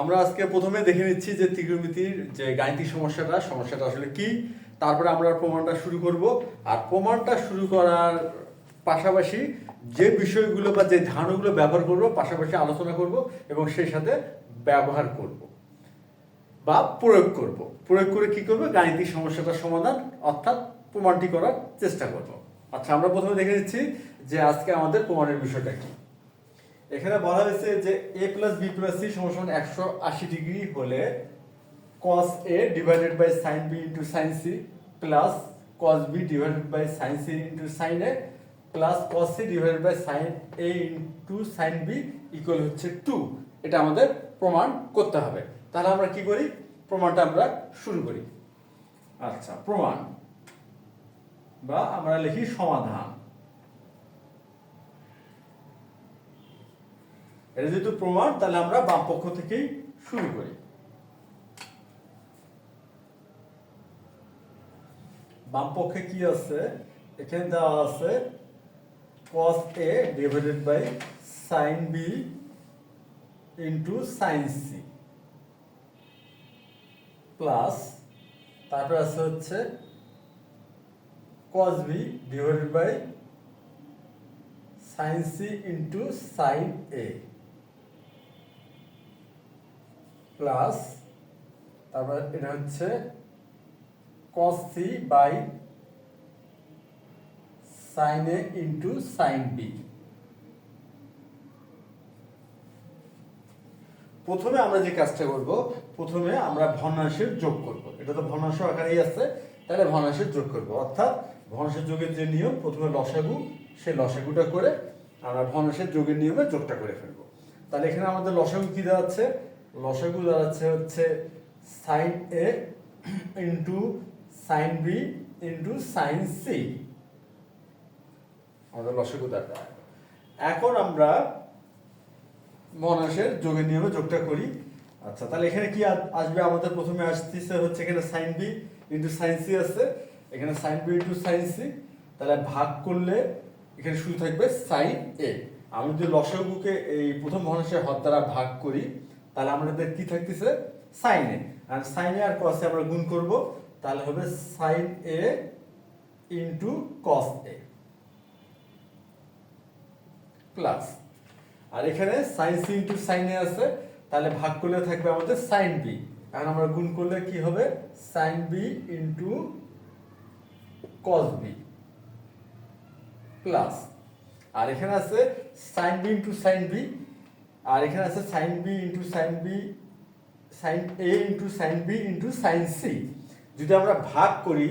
আমরা আজকে প্রথমে দেখে নিচ্ছি যে ত্রিকোণমিতির যে গাণিতিক সমস্যাটা সমস্যাটা আসলে কি? তারপরে আমরা প্রমাণটা শুরু করব। আর প্রমাণটা শুরু করার পাশাপাশি যে বিষয়গুলো বা যে ধারণাগুলো ব্যবহার করব, পাশাপাশি আলোচনা করব এবং সেই সাথে ব্যবহার করব বা প্রয়োগ করব। প্রয়োগ করে কি করব? গাণিতিক সমস্যাটার সমাধান অর্থাৎ প্রমাণটি করার চেষ্টা করব। আচ্ছা আমরা প্রথমে দেখে নিচ্ছি যে আজকে আমাদের প্রমাণের বিষয়টা কি। এখানে বলা হয়েছে যে A plus B plus C সমান একশো আশি ডিগ্রি হলে cos A divided by sine B into sine C plus cos B divided by sine C into sine A plus cos C divided by sine A into sine B equal হচ্ছে two এটা আমাদের প্রমাণ করতে হবে। তাহলে আমরা কি করি? প্রমাণটা আমরা শুরু করি। আচ্ছা প্রমাণ। বা আমরা লিখি সমাধান। এটা যেহেতু প্রমাণ, তাহলে আমরা বাম পক্ষ থেকেই শুরু করি। বাম পক্ষে কি আছে? এখানে দেওয়া আছে, cos a divided by sin b into sin c plus তারপর আছে হচ্ছে, cos b divided by sin c into sin a plus তারপর এটা হচ্ছে cos c by sin a into sin b প্রথমে আমরা যে কাজটা করব, প্রথমে আমরা ভগ্নাংশের যোগ করব। এটা তো ভগ্নাংশ আকারেই আছে, তাহলে ভগ্নাংশের যোগ করব। অর্থাৎ ভগ্নাংশের যোগের যে নিয়ম, প্রথমে লসাগু সেই লসাগুটা করে আমরা ভগ্নাংশের যোগের নিয়মে যোগটা করে ফেলব। তাহলে এখানে আমাদের লসাগু কি দাঁড়াচ্ছে লসাগু দাঁড়াচ্ছে হচ্ছে sine A into sine B into sine C আমাদের লসাগু দাঁড়ায় এখন আমরা মনাসের যোগের নিয়মে যোগটা করি। আচ্ছা তাহলে এখানে কি আসবে? আমাদের প্রথমে আসতেছে হচ্ছে এখানে sine B into sine C আছে। এখানে sine B into sine C তাহলে ভাগ করলে এখানে শুধু থাকবে সাইন এ আমি যদি লসাগুকে এই প্রথম ভগ্নাংশের হর দ্বারা ভাগ করি তাহলে আমাদের কি থাকতেছে? সাইন আর সাইন আর কসে আমরা গুণ করব, তাহলে হবে sine A into cos A. Plus আর এখানে সাইন সি ইন্টু সাইন আছে, তাহলে ভাগ করলে থাকবে আমাদের সাইন বি এখন আমরা গুণ করলে কি হবে? Sine B into cos B plus আর এখানে আছে sine B into sine B আর এখানে আছে sine B into sine B sine A into sine B into sine C যদি আমরা ভাগ করি,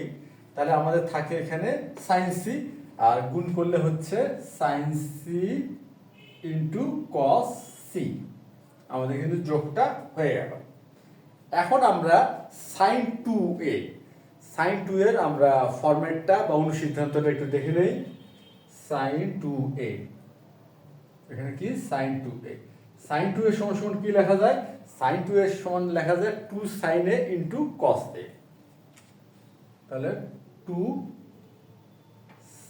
তাহলে আমাদের থাকে এখানে সাইন সি আর গুণ করলে হচ্ছে sine C into cos C আমাদের কিন্তু যোগটা হয়ে গেল। এখন আমরা sine two A sine two এর আমরা ফরম্যাটটা বা অনুসিদ্ধান্তটা একটু দেখে নেই। সাইন টু এ এখানে কি? Sine two A sine two এর সমান সমান কি লেখা যায়? সাইন টু এর সমান লেখা যায় two sine A into cos A তাহলে two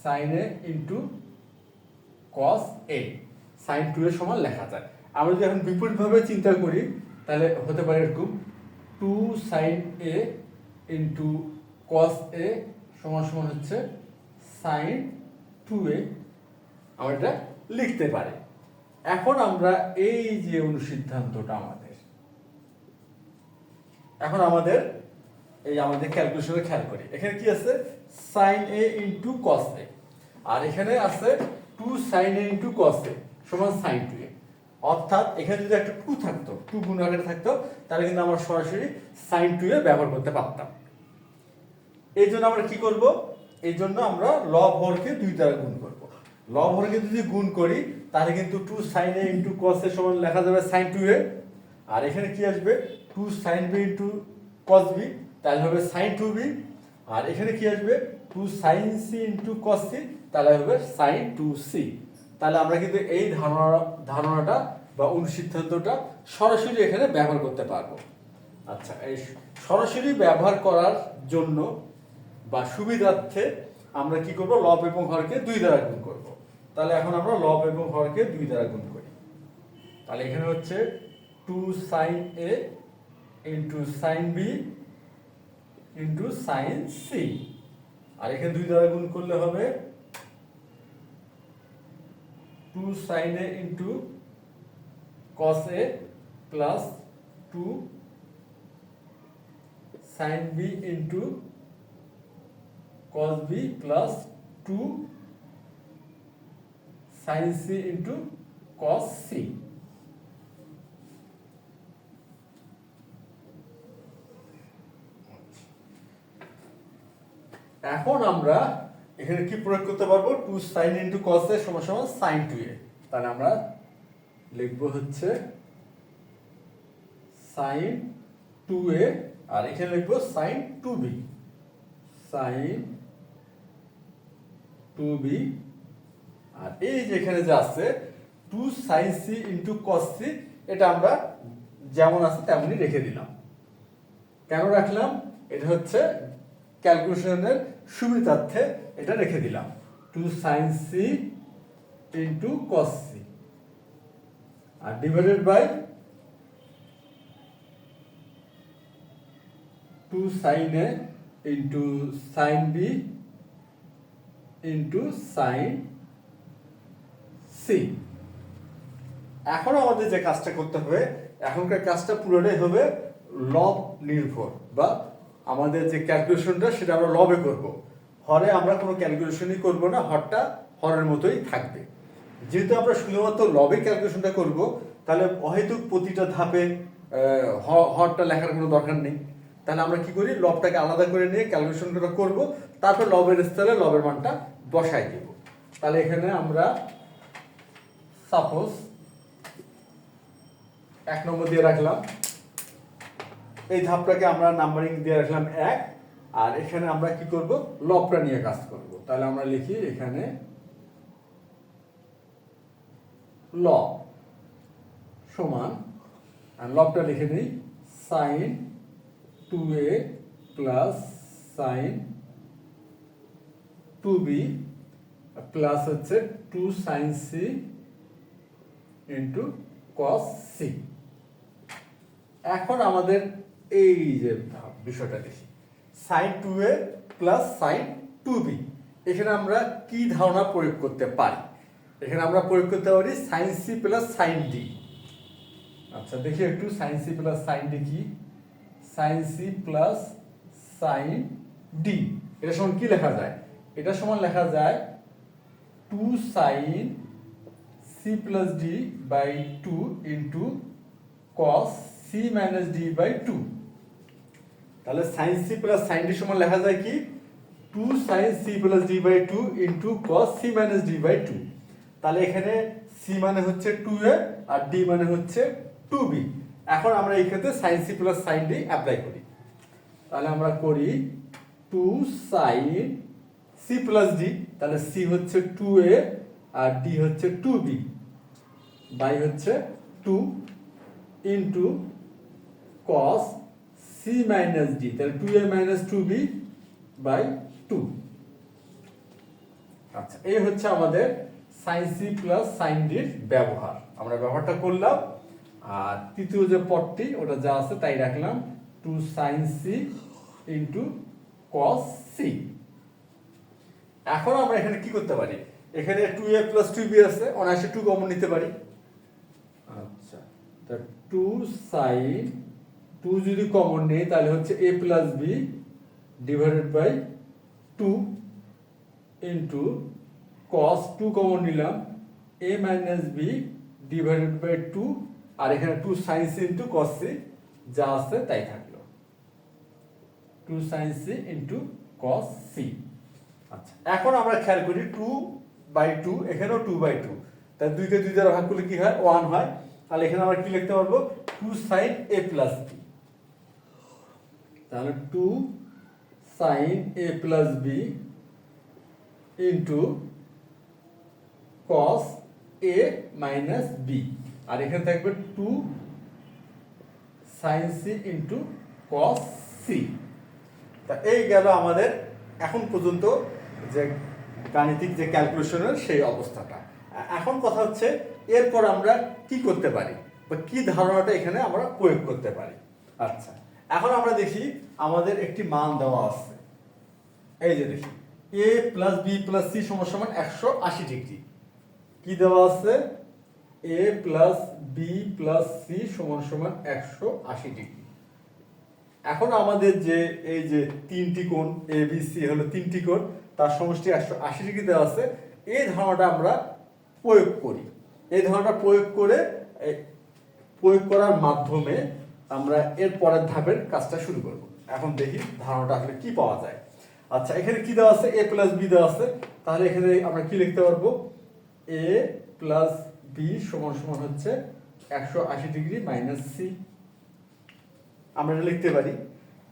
sine A into cos A sine two এর সমান লেখা যায়। আমরা যদি এখন বিপরীতভাবে চিন্তা করি, তাহলে হতে পারে এরকম two sine A into cos A সমান সমান হচ্ছে সাইন টু এ আমরা এটা লিখতে পারি। এখন আমরা এই যে অনুসিদ্ধান্তটা আমাদের, এখন আমাদের এই আমাদের ক্যালকুলেশনে খেয়াল করি। এখানে কি আছে? সাইন এ ইন্টু কস এ আর এখানে আছে two sine A into cos A সমান সাইন টু এ অর্থাৎ এখানে যদি একটা টু থাকতো টু গুণ আকারে থাকতো, তাহলে কিন্তু আমরা সরাসরি সাইন টু এ ব্যবহার করতে পারতাম। এই জন্য আমরা কি করব? এই জন্য আমরা লব হরকে দুই দ্বারা গুণ করব। লব হরকে যদি গুণ করি তাহলে কিন্তু two sine A into cos এর সমান লেখা যাবে সাইন টু এ আর এখানে কি আসবে? Two sine B into cos B তাহলে হবে সাইন টু বি আর এখানে কি আসবে? Two sine C into cos C তাহলে হবে সাইন টু সি তাহলে আমরা কিন্তু এই ধারণা, ধারণাটা বা অনুসিদ্ধান্তটা সরাসরি এখানে ব্যবহার করতে পারব। আচ্ছা এই সরাসরি ব্যবহার করার জন্য বা সুবিধার্থে আমরা কি করব? লব এবং হরকে দুই দ্বারা গুণ করব। তাহলে এখন আমরা লব এবং হরকে দুই দ্বারা গুণ করি। তাহলে এখানে হচ্ছে two sine A into sine B into sine C আর এখানে দুই দ্বারা গুণ করলে হবে two sine A into cos A plus two sine B into cos B plus 2 sin c into cos c. এখন আমরা এখানে কি প্রয়োগ করতে পারব? Two sine into cos A সমান সমান সাইন টু এ তাহলে আমরা লিখব হচ্ছে সাইন টু এ আর এখানে লিখব sine two B sine two B আর এই যে এখানে যে আছে two sine C into cos C এটা আমরা যেমন আছে তেমনই রেখে দিলাম। কেন রাখলাম? এটা হচ্ছে ক্যালকুলেশনের সুবিধার্থে এটা রেখে দিলাম। Two sine C into cos C R divided by two sine A into sine B into sine C এখন আমাদের যে কাজটা করতে হবে, এখনকার কাজটা পুরোটাই হবে লব নির্ভর বা আমাদের যে ক্যালকুলেশনটা সেটা আমরা লবে করব। হরে আমরা কোনো ক্যালকুলেশনই করব না, হরটা হরের মতোই থাকবে। যেহেতু আমরা শুধুমাত্র লবে ক্যালকুলেশনটা করব, তাহলে অহেতুক প্রতিটা ধাপে হরটা লেখার কোনো দরকার নেই। তাহলে আমরা কি করি? লবটাকে আলাদা করে নিয়ে ক্যালকুলেশনটা করব, তারপর লবের স্থলে লবের মানটা বসাই দেব। তাহলে এখানে আমরা সাপোজ এক নম্বর দিয়ে রাখলাম। এই ধাপটাকে আমরা নাম্বারিং দিয়ে রাখলাম এক, আর এখানে আমরা কি করব? লবটা নিয়ে কাজ করব। তাহলে আমরা লিখি এখানে লব সমান আর লবটা লিখে নিই sine two A plus sine two B plus হচ্ছে two sine C into cos C এখন আমাদের এই যে বিষয়টা দেখি। Sine two A plus sine two B এখানে আমরা কি ধারণা প্রয়োগ করতে পারি? এখানে আমরা প্রয়োগ করতে পারি sine C plus sine D আচ্ছা দেখি একটু sine C plus sine D কি? Sine C plus sine D এটা সমান কি লেখা যায়? এটা সমান লেখা যায় two sine C plus D by two into cos C minus D by two তাহলে sine C plus sine D সমান লেখা যায় কি? Two sine C plus D by two into cos C minus D by two তাহলে এখানে C মানে হচ্ছে two A আর ডি মানে হচ্ছে টু বি এখন আমরা এই ক্ষেত্রে sine C plus sine D apply করি। তাহলে আমরা করি two sine C plus D তাহলে সি হচ্ছে টু এ আর ডি হচ্ছে টু বি বাই হচ্ছে two into cos C minus D. তাহলে two A minus two B by two. আচ্ছা এই হচ্ছে আমাদের সাইন সি প্লাস সাইন ডির ব্যবহার। আমরা ব্যবহারটা করলাম, আর তৃতীয় যে পদটি, ওটা যা আছে তাই রাখলাম, two sine C into cos C এখন আমরা এখানে কি করতে পারি? এখানে two A plus two B আছে, অনায়াসে টু কমন নিতে পারি। তা টু সাইন টু যদি কমন নেই, তাহলে হচ্ছে A plus B divided by two into cos two common নিলাম A minus B divided by two আর এখানে two sine C into cos C যা আছে তাই থাকল। Two sine C into cos C আচ্ছা এখন আমরা খেয়াল করি টু বাই টু এখানেও টু বাই টু তাই দুইকে দুই দ্বারা ভাগ করলে কি হয়? ওয়ান হয়। তাহলে এখানে আমরা কি লিখতে পারব? Two sine A plus B তাহলে two sine A plus B into cos A minus B আর এখানে থাকবে two sine C into cos C তা এই গেল আমাদের এখন পর্যন্ত যে গাণিতিক যে ক্যালকুলেশনের সেই অবস্থাটা। এখন কথা হচ্ছে এরপর আমরা কি করতে পারি? বা কি ধারণাটা এখানে আমরা প্রয়োগ করতে পারি? আচ্ছা এখন আমরা দেখি আমাদের একটি মান দেওয়া আছে। এই যে দেখি A plus B plus C সমান একশো আশি ডিগ্রি। কি দেওয়া আছে? A plus B plus C সমান সমান একশো আশি ডিগ্রি। এখন আমাদের যে, এই যে তিনটি কোণ এ বি সি হলো তিনটি কোণ, তার সমষ্টি একশো আশি ডিগ্রি দেওয়া আছে। এই ধারণাটা আমরা প্রয়োগ করি। এই ধারণাটা প্রয়োগ করে প্রয়োগ করার মাধ্যমে আমরা এর পরের ধাপের কাজটা শুরু করব। এখন দেখি ধারণাটা আসলে কি পাওয়া যায়। আচ্ছা এখানে কি দেওয়া আছে? এ প্লাস বি দেওয়া আছে। তাহলে এখানে আমরা কি লিখতে পারব? এ প্লাস বি সমান সমান হচ্ছে একশো আশি ডিগ্রি মাইনাস সি আমরা এটা লিখতে পারি।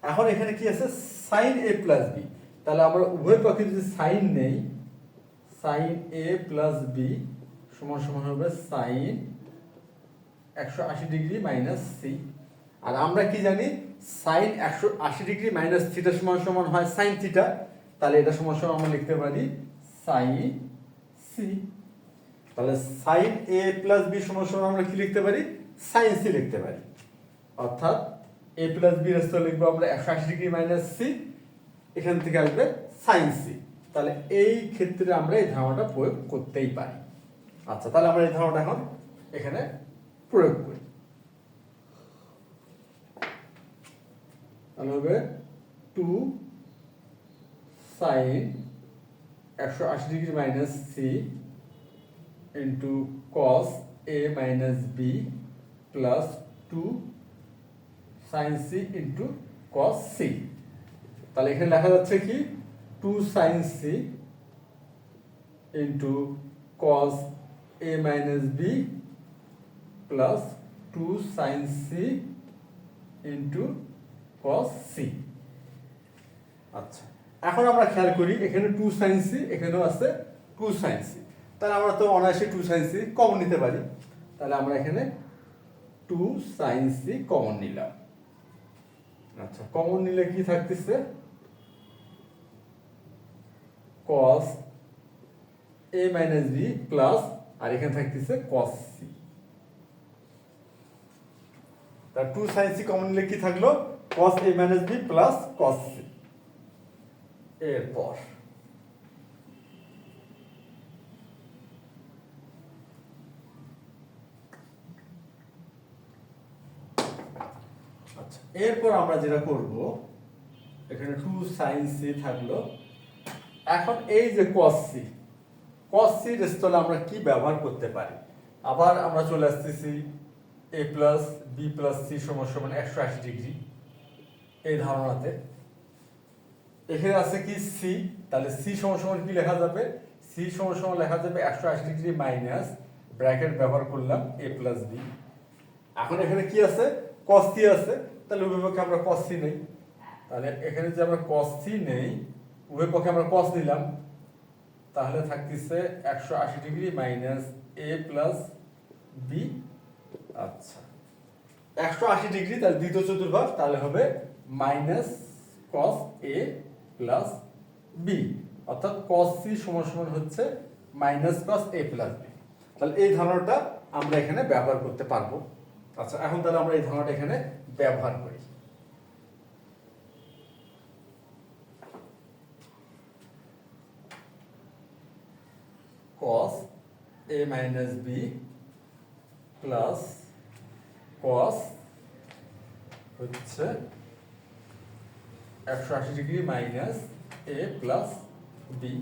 এখন এখানে কি আছে? সাইন এ প্লাস বি তাহলে আমরা উভয় পক্ষে যদি সাইন নেই সাইন এ প্লাস বি সমান সমান হবে সাইন একশো আশি ডিগ্রি মাইনাস সি আর আমরা কি জানি সাইন একশো আশি ডিগ্রি মাইনাস থিটা সমান সমান হয় সাইন থিটা তাহলে এটা সমান সমান আমরা লিখতে পারি সাইন সি তাহলে সাইন এ প্লাস বি সমান সমান আমরা কি লিখতে পারি? সাইন সি লিখতে পারি। অর্থাৎ এ প্লাস বি রাস্তা লিখব আমরা একশো আশি ডিগ্রি মাইনাস সি এখান থেকে আসবে সাইন সি তাহলে এই ক্ষেত্রে আমরা এই ধারণাটা প্রয়োগ করতেই পারি। আচ্ছা তাহলে আমরা এই ধারণাটা এখন এখানে প্রয়োগ করি। তাহলে হবে টু সাইন একশো আশি degree minus C into cos A minus B plus two sine C into cos C তাহলে এখানে লেখা যাচ্ছে কি? Two sine C into cos A minus B plus two sine C into cos C আচ্ছা। এখন আমরা খেয়াল করি এখানে টু সাইন সি এখানেও আছে টু সাইন সি তাহলে আমরা তো অনায়াসে টু সাইন সি কমন নিতে পারি। তাহলে আমরা এখানে টু সাইন সি কমন নিলাম। আচ্ছা। কমন নিলে কি থাকতেছে? Cos A minus B plus আর এখানে থাকতেছে কস সি তা টু সাইন সি কমন নিলে কি থাকল? A minus B plus cos C এরপর আচ্ছা এরপর আমরা যেটা করব, এখানে টু সাইন সি থাকল। এখন এই যে কস সি কস সির স্থলে আমরা কি ব্যবহার করতে পারি? আবার আমরা চলে আসতেছি A plus B plus C সমান সমান একশো আশি ডিগ্রি এই ধারণাতে। এখানে আছে কি সি তাহলে সি সমান সমান কি লেখা যাবে? সি সমান সমান লেখা যাবে একশো আশি ডিগ্রি মাইনাস ব্র্যাকেট ব্যবহার করলাম এ প্লাস বি এখন এখানে কি আছে? কস সি আছে। তাহলে উভয় পক্ষে আমরা কস সি নেই। তাহলে এখানে যে আমরা কস নেই, উভয় পক্ষে আমরা কস নিলাম। তাহলে থাকতেছে একশো আশি degree minus A plus B. আচ্ছা। একশো আশি ডিগ্রি, তাহলে দ্বিতীয় চতুর্ভাগ, তাহলে হবে minus cos A plus B অর্থাৎ কস সি সমান সমান হচ্ছে minus cos A plus B তাহলে এই ধারণাটা আমরা এখানে ব্যবহার করতে পারব। আচ্ছা এখন তাহলে আমরা এই ধারণাটা এখানে ব্যবহার করি। Cos a minus b plus cos হচ্ছে একশো আশি degree minus A plus B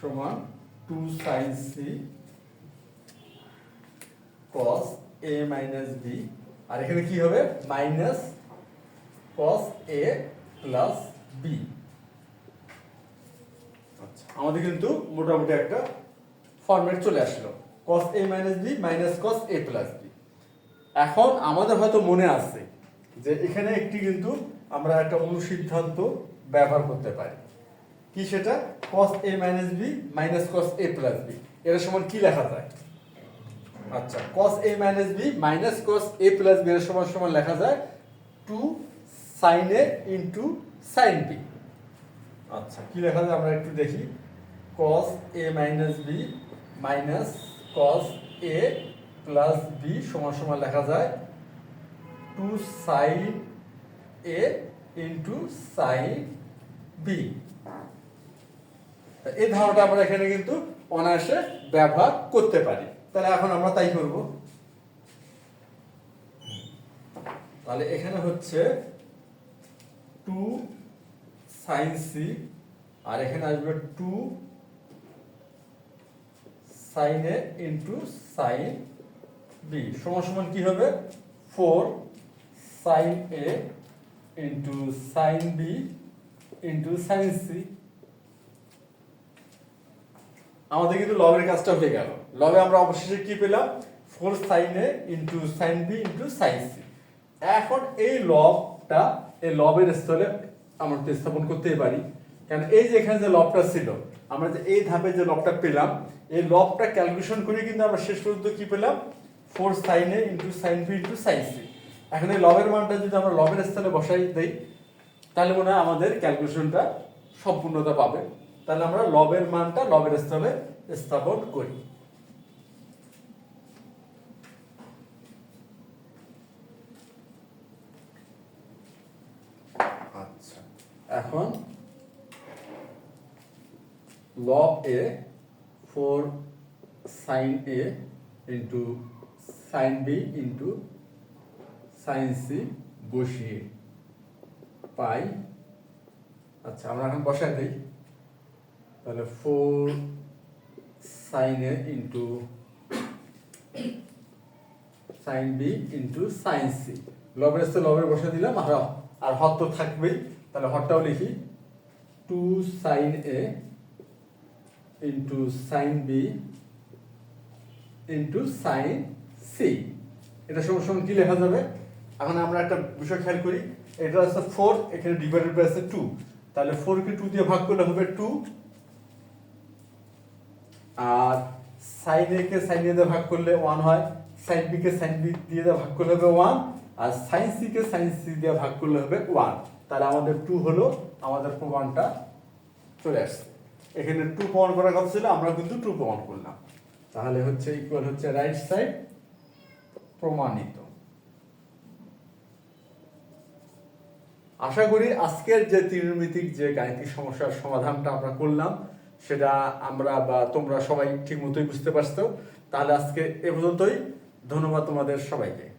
সমান two sine C cos A minus B আর এখানে কি হবে? Minus cos A plus B আমাদের কিন্তু মোটামুটি একটা ফরম্যাট চলে আসলো। cos a minus B minus cos a plus B এখন আমাদের হয়তো মনে আছে যে এখানে একটি কিন্তু আমরা একটা অনুসিদ্ধান্ত ব্যবহার করতে পারি। কি সেটা? cos a minus B minus cos a plus B এর সমান কি লেখা যায়? আচ্ছা cos a minus B minus cos a plus B এর সমান সমান লেখা যায় two sine A into sine B আচ্ছা কি লেখা যায় আমরা একটু দেখি। Cos a minus B minus cos a plus B সমান সমান লেখা যায় two sine A into sine B এই ধারণাটা আমরা এখানে কিন্তু অনায়াসে ব্যবহার করতে পারি। তাহলে এখন আমরা তাই করব। তাহলে এখানে হচ্ছে টু সাইন সি আর এখানে আসবে two sine A into sine B সমান সমান কি হবে? Four sine A into sine B into sine C আমাদের কিন্তু লবের কাজটা হয়ে গেল। লবে আমরা অবশেষে কি পেলাম? Four sine A into sine B into sine C এখন এই লবটা এই লবের স্থলে আমরা স্থাপন করতেই পারি। কারণ এই যে এখানে যে লবটা ছিল, আমরা যে এই ধাপে যে লবটা পেলাম এই লবটা ক্যালকুলেশন করে কিন্তু আমরা শেষ পর্যন্ত কি পেলাম? Four sine A into sine B into sine C এখন এই লবের মানটা যদি আমরা লবের স্থলে বসাই দেই তাহলে মনে হয় আমাদের ক্যালকুলেশনটা সম্পূর্ণতা পাবে। তাহলে আমরা লবের মানটা লবের স্থলে স্থাপন করি। আচ্ছা। এখন লব এ four sine A into sine B into sine C বসিয়ে পাই। আচ্ছা আমরা এখন বসাই দিই। তাহলে four sine A into sine B into sine C লবের স্থলে লবের বসে দিলাম, আর আর হর তো থাকবেই। তাহলে হরটাও লিখি। Two sine A into sine B into sine C এটা সঙ্গে সঙ্গে কি লেখা যাবে? এখন আমরা একটা বিষয় খেয়াল করি, এটা আছে ফোর এখানে ডিভাইডেড বাই আছে টু তাহলে ফোরকে টু দিয়ে ভাগ করলে হবে টু আর সাইন এ কে সাইন এ দিয়ে ভাগ করলে ওয়ান হয় সাইন বি কে সাইন বি দিয়ে দিয়ে ভাগ করলে হবে ওয়ান আর সাইন সি কে সাইন সি দিয়ে ভাগ করলে হবে ওয়ান তাহলে আমাদের টু হলো, আমাদের প্রমাণটা চলে আসছে। এখানে টু প্রমাণ করার কথা ছিল, আমরা কিন্তু টু প্রমাণ করলাম। তাহলে হচ্ছে ইকুয়াল হচ্ছে রাইট সাইড প্রমাণিত। আশা করি আজকের যে ত্রিমিতিক যে গাণিতিক সমস্যার সমাধানটা আমরা করলাম, সেটা আমরা বা তোমরা সবাই ঠিক মতোই বুঝতে পারছ। তাহলে আজকে এ পর্যন্তই। ধন্যবাদ তোমাদের সবাইকে।